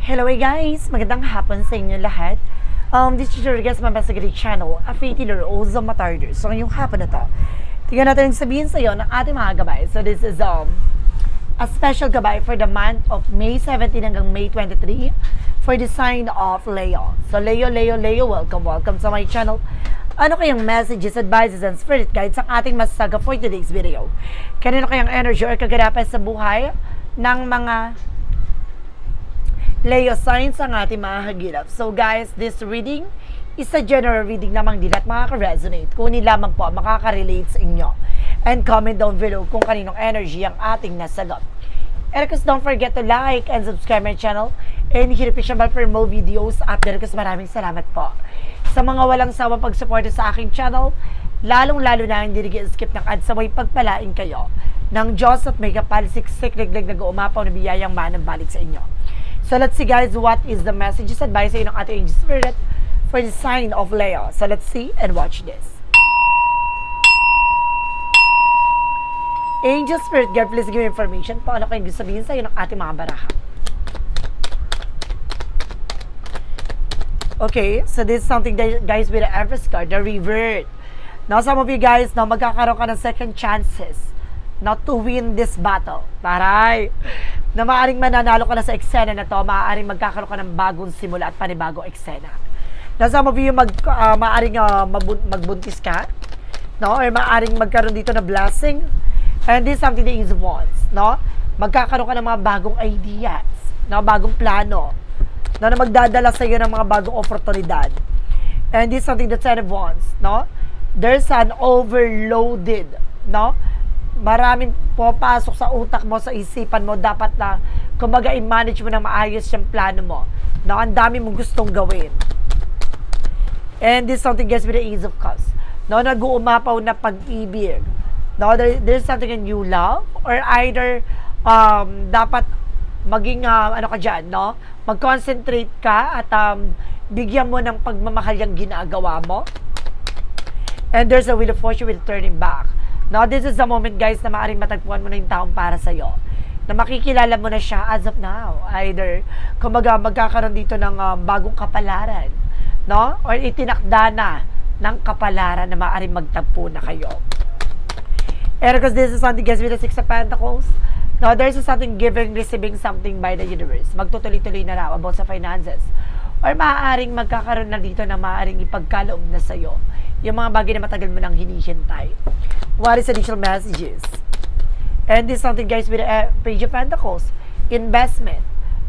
Hello guys! Magandang hapon sa inyo lahat. Um, this is your guest Mabasagari channel, a faith healer, also matarder. So ngayong hapon na to, tingnan natin yung sabihin sa iyo ng ating mga gabay. So this is um, a special gabay for the month of May 17 hanggang May 23 for the sign of Leo. So Leo, Leo, Leo, welcome, welcome sa my channel. Ano kayang messages, advices, and spirit guides ang ating masasaga for today's video? Kanino kayang energy or kaganapan sa buhay ng mga Leo signs ang ating mga hagilap. So guys, this reading is a general reading lamang din at makaka-resonate. Kunin lamang po makaka-relate sa inyo. And comment down below kung kaninong energy ang ating nasagot. And of course, don't forget to like and subscribe my channel and hit the bell for more videos. Of course, maraming salamat po sa mga walang sawang pagsuporta sa aking channel, lalong-lalo na hindi nag-skip ng ads sabay pagpalain kayo ng Diyos at may kapalisiksik liglig na uumapaw na biyayang manang balik sa inyo. So let's see guys, what is the messages advice ng ating angel spirit for the sign of Leo. So let's see and watch this. Angel Spirit God, please give information paano kayo gusto sabihin sa ng ating mga baraha. Okay, so this is something that guys with the Empress card, the revert. Now some of you guys, now magkakaroon ka ng second chances not to win this battle. Taray! Na maaaring mananalo ka na sa eksena na to, maaaring magkakaroon ka ng bagong simula at panibagong eksena. Now some of you, mag, uh, maaaring uh, mabun- magbuntis ka, no? Or maaaring magkaroon dito na blessing. And this is something that is wants, no? Magkakaroon ka ng mga bagong ideas, no? Bagong plano, no? Na magdadala sa iyo ng mga bagong oportunidad. And this is something that Ten of Wands, no? There's an overloaded, no? Maraming pupasok sa utak mo, sa isipan mo, dapat na, kumbaga, i-manage mo na maayos yung plano mo. No? Ang dami mong gustong gawin. And this is something gets with the ease of cups. No, nag-uumapaw na pag-ibig. No, there, there's something in new love or either um, dapat maging uh, ano ka diyan, no? Mag-concentrate ka at um, bigyan mo ng pagmamahal yung ginagawa mo. And there's a wheel of fortune with turning back. Now, this is the moment, guys, na maaaring matagpuan mo na yung taong para sa'yo. Na makikilala mo na siya as of now. Either, kumbaga, magkakaroon dito ng uh, bagong kapalaran. No? Or itinakda na ng kapalaran na maaaring magtagpo na kayo. And this is something, guys, with the Six of Pentacles, no, there's something giving, receiving something by the universe. Magtutuloy-tuloy na raw about sa finances. Or maaaring magkakaroon na dito na maaaring ipagkaloob na sa'yo yung mga bagay na matagal mo nang hinihintay. What is additional messages? And this is something guys with the Page of Pentacles. Investment.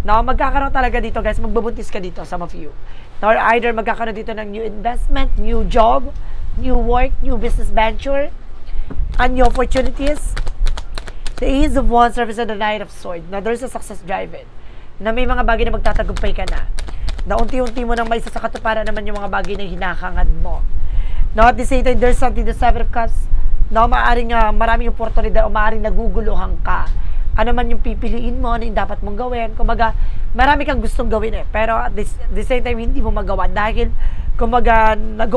Now, magkakaroon talaga dito guys, magbubuntis ka dito, some of you. Or either magkakaroon dito ng new investment, new job, new work, new business venture, and new opportunities. The Ace of Wands represent the Knight of Swords. Now, there's a success driven. Na may mga bagay na magtatagumpay ka na. Na unti-unti mo nang may sa katuparan naman yung mga bagay na hinahangad mo. No, at the same time, there's something, the Seven of Cups, no, maaring uh, maraming oportunidad o maaring naguguluhan ka. Ano man yung pipiliin mo, ano yung dapat mong gawin. Kumbaga, marami kang gustong gawin eh. Pero at the, the same time, hindi mo magawa dahil, kumbaga, nag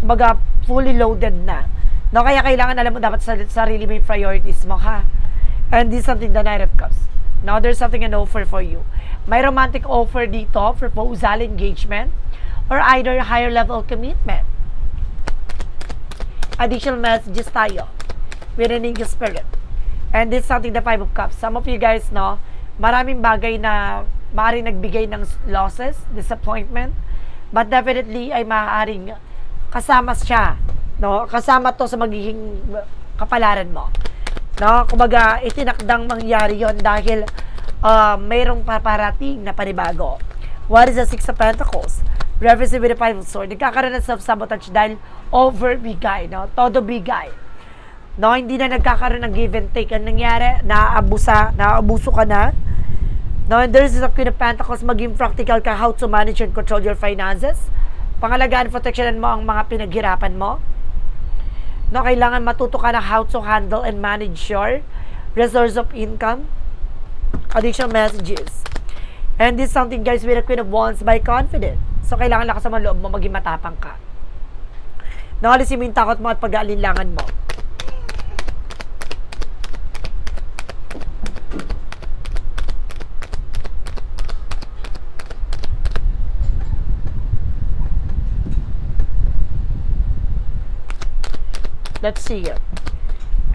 kumbaga, fully loaded na. No, kaya kailangan alam mo dapat sa sarili may priorities mo, ha? And this is something the Knight of Cups. Now, there's something an offer for you. May romantic offer dito, proposal, engagement, or either higher level commitment additional messages tayo an angel spirit. And this is something the Five of Cups. Some of you guys know, maraming bagay na maaaring nagbigay ng losses, disappointment, but definitely ay maaaring kasama siya. No? Kasama to sa magiging kapalaran mo. No? Kumbaga, itinakdang mangyari yon dahil uh, mayroong paparating na panibago. What is the Six of Pentacles? Reference with the Five of Swords. Nagkakaroon ng self-sabotage dahil overbigay, no? Todo bigay. No, hindi na nagkakaroon ng give and take. Ang nangyari, naaabusa, naaabuso ka na. No, and there's a Queen of Pentacles, maging practical ka how to manage and control your finances. Pangalagaan, protectionan mo ang mga pinaghirapan mo. No, kailangan matuto ka na how to handle and manage your resource of income addiction messages. And this something guys with the Queen of Wands by confident. So kailangan lakas ang loob mo maging matapang ka. Nakalisin mo yung takot mo at pag-aalinlangan mo. Let's see it.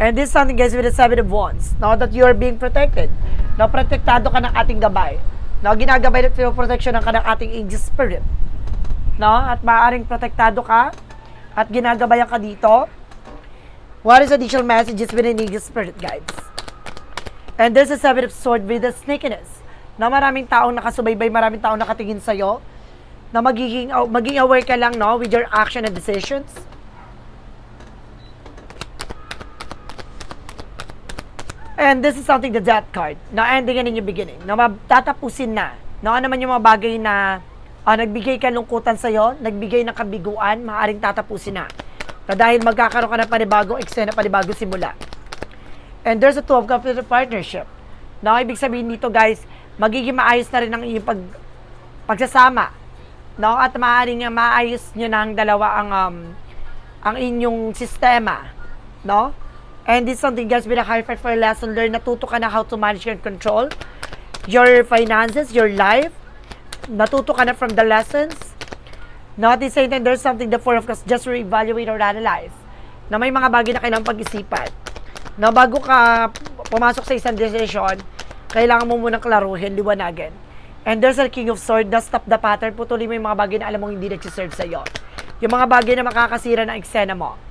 And this something guys with the Seven of Wands. Now that you are being protected. Now, protektado ka ng ating gabay. Now, ginagabay at ng ka ng ating angel spirit. No? At maaaring protektado ka at ginagabayan ka dito. What is additional messages with an angel spirit, guys? And there's a seven of sword with the snakiness. Na maraming taong nakasubaybay, maraming taong nakatingin sa'yo. Na magiging, oh, maging aware ka lang, no? With your action and decisions. And this is something the death card. Na ending and in your beginning. Na tatapusin na. Na ano naman yung mga bagay na ah, nagbigay kalungkutan sa'yo, nagbigay ng kabiguan, maaaring tatapusin na. Na dahil magkakaroon ka ng panibagong eksena, panibagong simula. And there's a two of cups partnership. Na ibig sabihin dito guys, magiging maayos na rin ang iyong pag, pagsasama. No? At maaaring maayos nyo ng dalawa ang um, ang inyong sistema. No? And this is something guys with a high five for a lesson learned. Natuto ka na how to manage and control your finances, your life. Natuto ka na from the lessons. Not the same time, there's something the four of us just reevaluate or analyze. Na may mga bagay na kailangang pag-isipan. Na bago ka pumasok sa isang decision, kailangan mo munang klaruhin, liwanagin. And there's a king of sword na stop the pattern. Putuli mo yung mga bagay na alam mong hindi nagsiserve sa'yo. Yung mga bagay na makakasira ng eksena mo.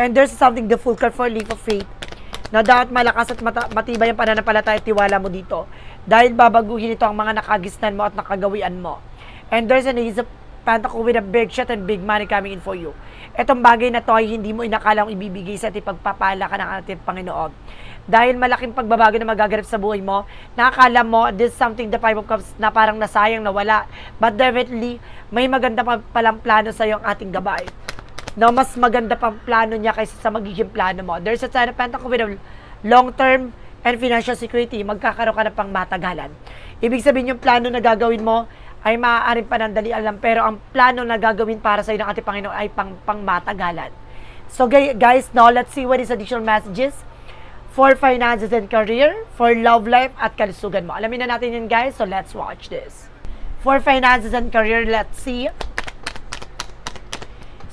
And there's something the full card for leap of faith na dapat malakas at mata- matibay ang pananampalataya at tiwala mo dito. Dahil babaguhin ito ang mga nakagisnan mo at nakagawian mo. And there's an ace of pentacle with a big shot and big money coming in for you. Itong bagay na to ay hindi mo inakalang ibibigay sa ating pagpapala ka ng ating Panginoon. Dahil malaking pagbabago na magaganap sa buhay mo, nakakala mo, this is something the Five of Cups na parang nasayang nawala. But definitely, may maganda pa palang plano sa ang ating gabay na mas maganda pang plano niya kaysa sa magiging plano mo. There's a of Pentacle with long-term and financial security. Magkakaroon ka na pang matagalan. Ibig sabihin yung plano na gagawin mo ay maaaring panandalian lang pero ang plano na gagawin para sa iyo ng ating Panginoon ay pang, pang matagalan. So guys, now let's see what is additional messages for finances and career, for love life at kalusugan mo. Alamin na natin yun guys, so let's watch this. For finances and career, let's see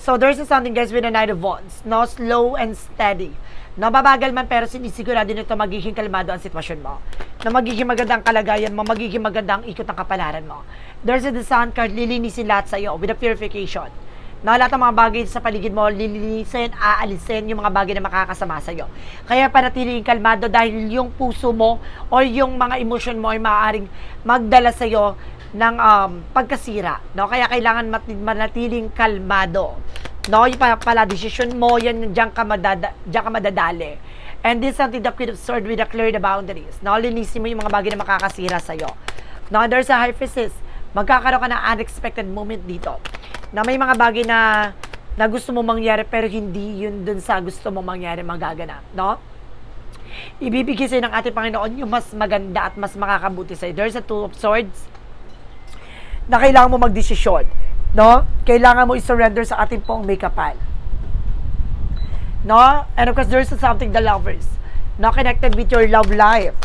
So there's something guys with a Knight of Wands. No, slow and steady. No, babagal man pero sinisigurado nito magiging kalmado ang sitwasyon mo. Na magiging magandang kalagayan mo, magiging magandang ikot ng kapalaran mo. There's a the sun card, lilinisin lahat sa iyo with a purification. Na lahat ng mga bagay sa paligid mo, lilinisin, aalisin yung mga bagay na makakasama sa iyo. Kaya panatiling kalmado dahil yung puso mo o yung mga emosyon mo ay maaaring magdala sa iyo ng um, pagkasira. No? Kaya kailangan manatiling kalmado. No, yung pa- pala decision mo, yan diyan ka madada, diyan ka madadali. And this is something that could sword with a clear the boundaries. No, linisin mo yung mga bagay na makakasira sa iyo. No, there's a hyphesis. Magkakaroon ka ng unexpected moment dito. Na may mga bagay na na gusto mo mangyari pero hindi yun dun sa gusto mo mangyari magaganap, no? Ibibigay sa'yo ng ating Panginoon yung mas maganda at mas makakabuti sa'yo. There's a two of swords na kailangan mo magdesisyon. No? Kailangan mo i-surrender sa ating pong may kapal. No? And of course, there's something the lovers. No? Connected with your love life.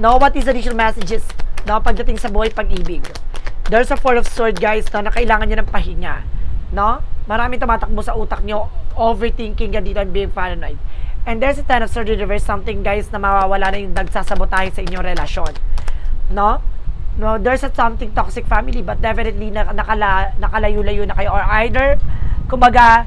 No? What is additional messages? No? Pagdating sa buhay pag-ibig. There's a four of sword, guys, no? na kailangan nyo ng pahinga. No? Marami tumatakbo sa utak nyo. Overthinking ka dito and being paranoid. And there's a ten of sword reverse, something, guys, na mawawala na yung nagsasabotahe sa inyong relasyon. No? No there's a something toxic family but definitely na, nakala, nakalayo-layo na kayo. Or either kumbaga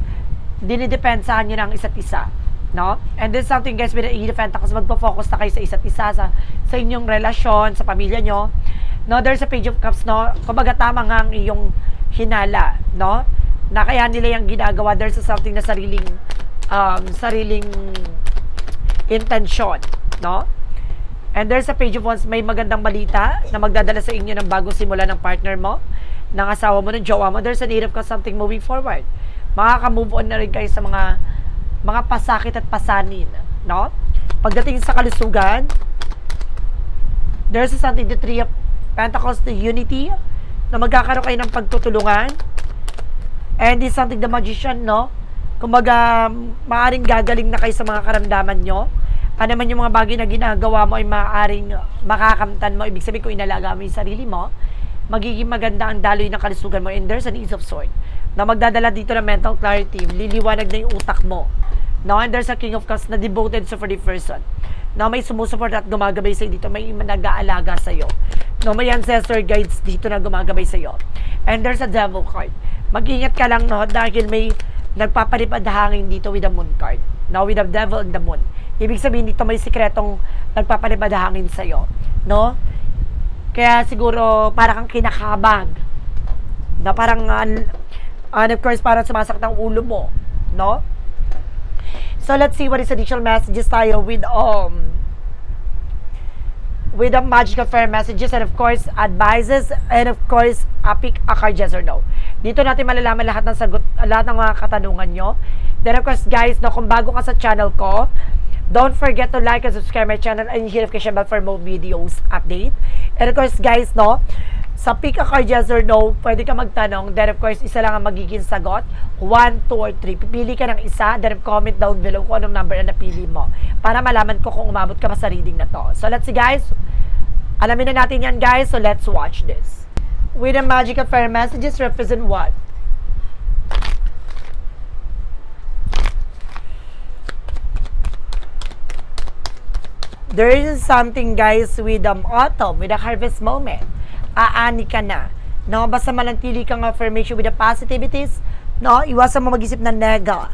dinidepensahan nyo ng isa't isa no? And this is something guys with the eight of magpo-focus na kayo sa isa't isa sa, sa inyong relasyon sa pamilya nyo no there's a page of cups no? Kumbaga tama nga ang iyong hinala no? Na kaya nila yung ginagawa. There's a something na sariling um, sariling intention no And there's a page of wands, may magandang balita na magdadala sa inyo ng bagong simula ng partner mo, ng asawa mo, ng jowa mo. There's a need of something moving forward. Makaka-move on na rin kayo sa mga mga pasakit at pasanin. No? Pagdating sa kalusugan, there's a something, the three of Pentacles, the unity, na magkakaroon kayo ng pagtutulungan. And this something, the magician, no? Kumbaga, maaring gagaling na kayo sa mga karamdaman nyo ano man yung mga bagay na ginagawa mo ay maaaring makakamtan mo. Ibig sabihin kung inalaga mo yung sarili mo, magiging maganda ang daloy ng kalusugan mo and there's an ease of sword na magdadala dito ng mental clarity, liliwanag na yung utak mo. No, and there's a king of cups na devoted sa for the person. No, may sumusuport at gumagabay sa'yo dito, may nag-aalaga sa'yo. No, may ancestor guides dito na gumagabay sa'yo. And there's a devil card. Mag-ingat ka lang, no, dahil may nagpapalipad hangin dito with the moon card. No, with the devil and the moon. Ibig sabihin dito may sikretong nagpapalipad hangin sa'yo. No? Kaya siguro para kang kinakabag. Na parang, uh, and of course, parang sumasakit ang ulo mo. No? So let's see what is additional messages tayo with um with the magical fairy messages and of course advices and of course a pick a card yes or no. Dito natin malalaman lahat ng sagot, lahat ng mga katanungan nyo. Then of course guys, no, kung bago ka sa channel ko, don't forget to like and subscribe my channel and hit notification bell for more videos update. And of course guys, no, sa pick a card yes or no, pwede ka magtanong. Then of course, isa lang ang magiging sagot. 1, 2, or 3. Pipili ka ng isa, then comment down below kung anong number na napili mo. Para malaman ko kung umabot ka pa sa reading na to. So let's see guys. Alamin na natin yan guys, so let's watch this. With the magical fairy messages represent what? There is something guys with um, autumn, with a harvest moment. Aani ka na. No, basta manatili kang affirmation with the positivities, no, iwasan mo mag-isip ng nega.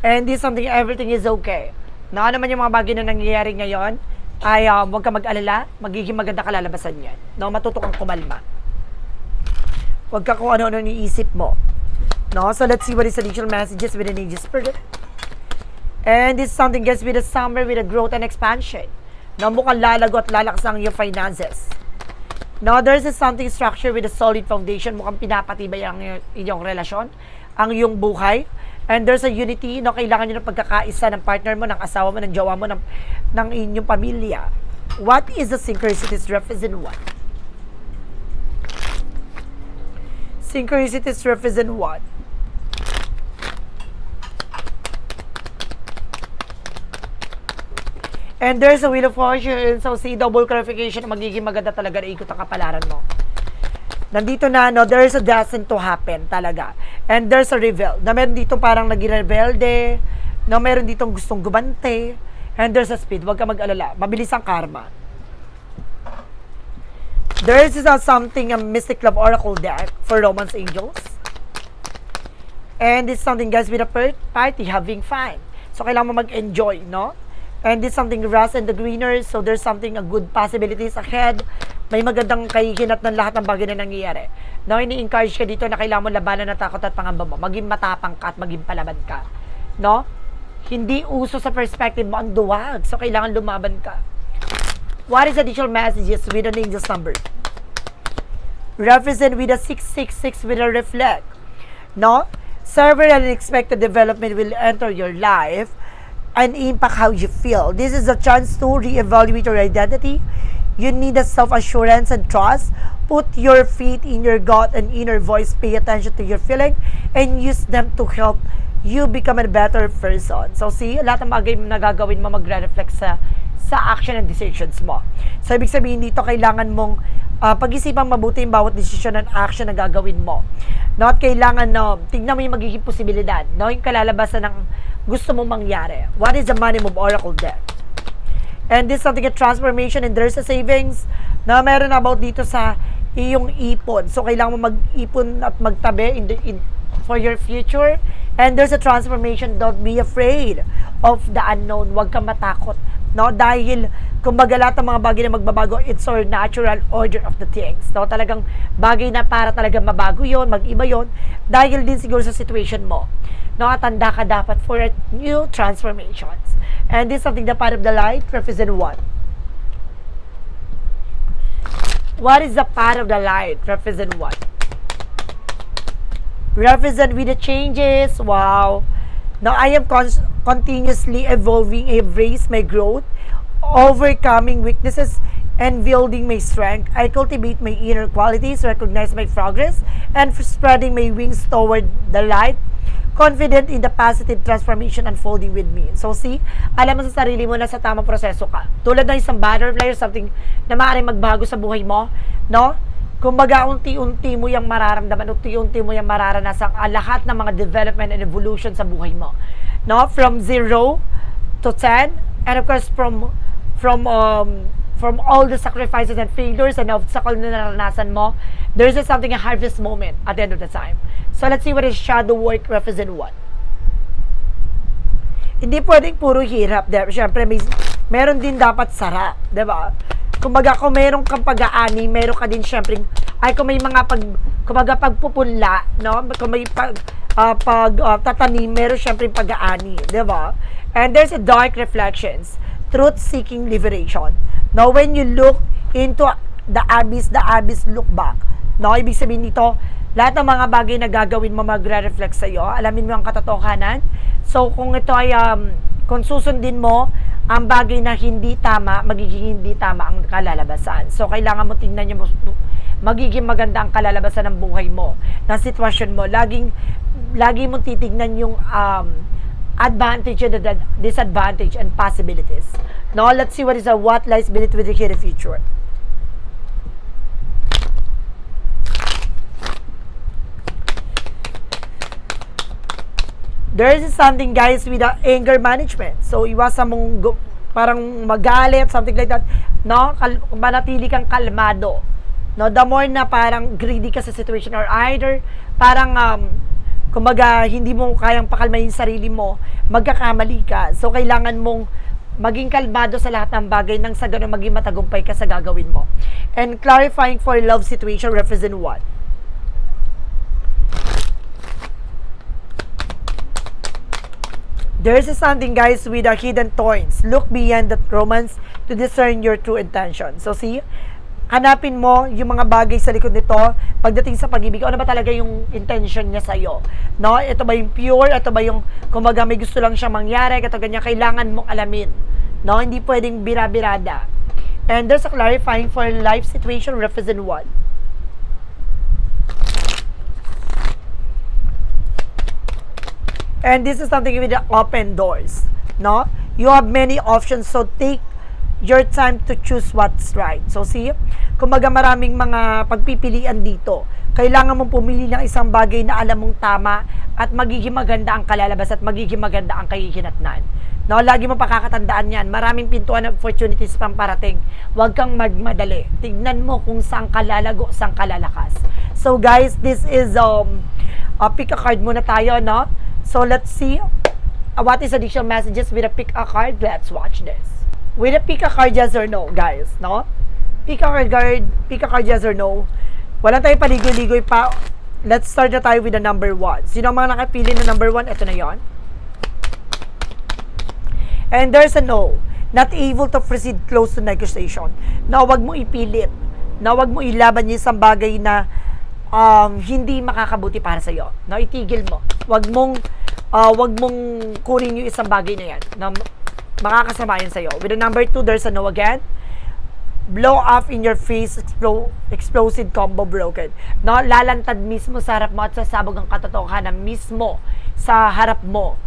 And this is something, everything is okay. Na ano man yung mga bagay na nangyayari ngayon, ay um, huwag ka mag-alala, magiging maganda kalalabasan yan. No, matuto kang kumalma. Huwag ka kung ano-ano niisip mo. No, so let's see what is additional messages with an angel spirit. And this is something gets with a summer with a growth and expansion. No, mukhang lalago at lalakas ang iyong finances. No, there's is something structure with a solid foundation. Mukhang pinapatibay ang iyong, relasyon, ang iyong buhay. And there's a unity, no, kailangan nyo ng pagkakaisa ng partner mo, ng asawa mo, ng jowa mo, ng, ng inyong pamilya. What is the synchronicities represent what? Synchronicities represent what? And there's a wheel of fortune. So, si double clarification magiging maganda talaga na ikot ang kapalaran mo. Nandito na, no, there's a destined to happen talaga. And there's a reveal. Na meron dito parang naging rebelde. No, meron ditong gustong gumante. And there's a speed. Huwag ka mag-alala. Mabilis ang karma. There is a something, a mystic love oracle deck for romance angels. And it's something guys with a party having fun. So, kailangan mo mag-enjoy, no? And this something grass and the greener, so there's something a good possibilities ahead. May magandang kahihinat ng lahat ng bagay na nangyayari. Now, ini-encourage ka dito na kailangan mo labanan ng takot at pangamba mo. Maging matapang ka at maging palaban ka. No? Hindi uso sa perspective mo ang duwag. So, kailangan lumaban ka. What is additional messages with an angel's number? Represent with a 666 with a reflect. No? Several unexpected development will enter your life and impact how you feel. This is a chance to reevaluate your identity. You need a self-assurance and trust. Put your faith in your gut and inner voice. Pay attention to your feeling and use them to help you become a better person. So see, lahat ng bagay na gagawin mo magre-reflect sa sa action and decisions mo. So ibig sabihin dito kailangan mong uh, pag-isipan mabuti yung bawat desisyon and action na gagawin mo. No, at kailangan no, tingnan mo yung magiging posibilidad, no, yung kalalabasan ng gusto mong mangyari. What is the money move oracle deck? And this is something a transformation and there's a savings na meron about dito sa iyong ipon. So, kailangan mo mag-ipon at magtabi in the, in, for your future. And there's a transformation. Don't be afraid of the unknown. Huwag kang matakot. No? Dahil, kumbaga lahat ng mga bagay na magbabago, it's our natural order of the things. No? Talagang bagay na para talaga mabago yon mag-iba yon Dahil din siguro sa situation mo. No? At handa ka dapat for new transformations. And this is something the part of the light represent what? What is the part of the light represent what? Represent with the changes. Wow. Now I am con- continuously evolving, embrace my growth, overcoming weaknesses, and building my strength. I cultivate my inner qualities, recognize my progress, and spreading my wings toward the light confident in the positive transformation unfolding with me. So see, alam mo sa sarili mo na sa tamang proseso ka. Tulad ng isang butterfly or something na maaaring magbago sa buhay mo, no? Kumbaga, unti-unti mo yung mararamdaman, unti-unti mo yung mararanasan ang lahat ng mga development and evolution sa buhay mo. No? From zero to 10, and of course, from from um, from all the sacrifices and failures and obstacles na naranasan mo, there's just something a harvest moment at the end of the time. So let's see what is shadow work represent what. Hindi pwedeng puro hirap. Di- Siyempre, may, meron din dapat sarap. Di ba? Kumbaga, kung meron kang pag-aani, meron ka din siyempre, ay kung may mga pag, kumbaga pagpupunla, no? Kung may pag, ah, pag ah, tatanim, meron siyempre pag-aani. Ba? And there's a dark reflections. Truth-seeking liberation. Now, when you look into the abyss, the abyss look back. No, ibig sabihin nito, lahat ng mga bagay na gagawin mo magre-reflect sa iyo. Alamin mo ang katotohanan. So, kung ito ay, um, kung susundin mo, ang bagay na hindi tama, magiging hindi tama ang kalalabasan. So, kailangan mo tingnan yung magiging maganda ang kalalabasan ng buhay mo, ng sitwasyon mo. Laging, lagi mo titignan yung um, advantage and disadvantage and possibilities. Now, let's see what is a what lies beneath with the hidden future. there is something guys with the anger management. So iwasan mong gu- parang magalit, something like that. No? Kal- manatili kang kalmado. No, the more na parang greedy ka sa situation or either parang um, kumbaga hindi mo kayang pakalmahin sarili mo, magkakamali ka. So kailangan mong maging kalmado sa lahat ng bagay nang sa ganun maging matagumpay ka sa gagawin mo. And clarifying for love situation represent what? There's something guys with a hidden thorns. Look beyond that romance to discern your true intention. So see, hanapin mo yung mga bagay sa likod nito pagdating sa pag-ibig. Ano ba talaga yung intention niya sa iyo? No? Ito ba yung pure? Ito ba yung kumaga may gusto lang siya mangyari? Ito ganyan, kailangan mong alamin. No? Hindi pwedeng bira-birada. And there's a clarifying for life situation represent what? And this is something with the open doors. No? You have many options, so take your time to choose what's right. So see, kumbaga maraming mga pagpipilian dito. Kailangan mong pumili ng isang bagay na alam mong tama at magiging maganda ang kalalabas at magiging maganda ang kahihinatnan. No, lagi mo pakakatandaan yan. Maraming pintuan ng opportunities pang parating. Huwag kang magmadali. Tignan mo kung saan ka lalago, saan ka. So guys, this is um uh, pick a card muna tayo, no? So let's see what is additional messages with a pick a card. Let's watch this. With a pick a card, yes or no, guys, no? Pick a card, card pick a card, yes or no. Wala tayong paligoy-ligoy pa. Let's start na tayo with the number one. Sino ang mga nakapili na number one? Ito na yon. And there's a no. Not able to proceed close to negotiation. Na wag mo ipilit. Na wag mo ilaban yung isang bagay na um, hindi makakabuti para sa iyo. No, itigil mo. Wag mong uh, wag mong kunin yung isang bagay na yan na makakasama yan sa iyo. With the number two, there's a no again. Blow off in your face, explo- explosive combo broken. No, lalantad mismo sa harap mo at sasabog ang katotohanan mismo sa harap mo.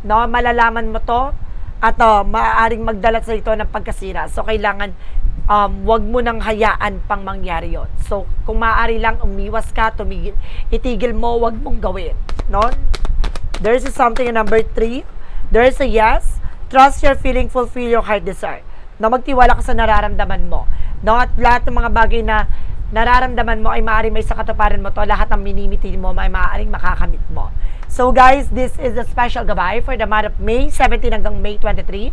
No, malalaman mo to at uh, maaaring magdala sa ito ng pagkasira. So, kailangan um, wag mo nang hayaan pang mangyari yon. So, kung maaari lang, umiwas ka, tumigil, itigil mo, wag mong gawin. No? There's something in number three. There's a yes. Trust your feeling, fulfill your heart desire. Na magtiwala ka sa nararamdaman mo. No? At lahat ng mga bagay na nararamdaman mo ay maaaring may sa katuparan mo to. Lahat ng minimiti mo ay maaaring makakamit mo. So guys, this is a special gabay for the month of May 17 hanggang May 23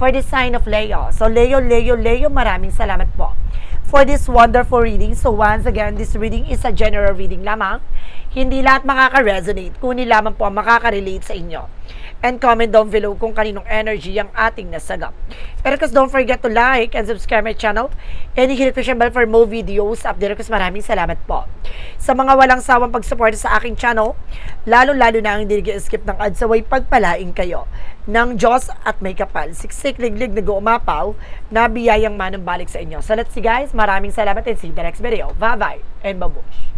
for the sign of Leo. So Leo, Leo, Leo, maraming salamat po for this wonderful reading. So once again, this reading is a general reading lamang. Hindi lahat makaka-resonate, kunin lamang po makaka-relate sa inyo. And comment down below kung kaninong energy ang ating nasagap. And because don't forget to like and subscribe my channel. And hit ko bell for more videos. Update ko maraming salamat po. Sa mga walang sawang pagsuporta sa aking channel, lalo-lalo na ang hindi skip ng ads away pagpalaing kayo ng Diyos at may kapal. Siksik, liglig, nag-uumapaw na biyayang manong balik sa inyo. So let's see guys. Maraming salamat and see you in the next video. Bye-bye and babush.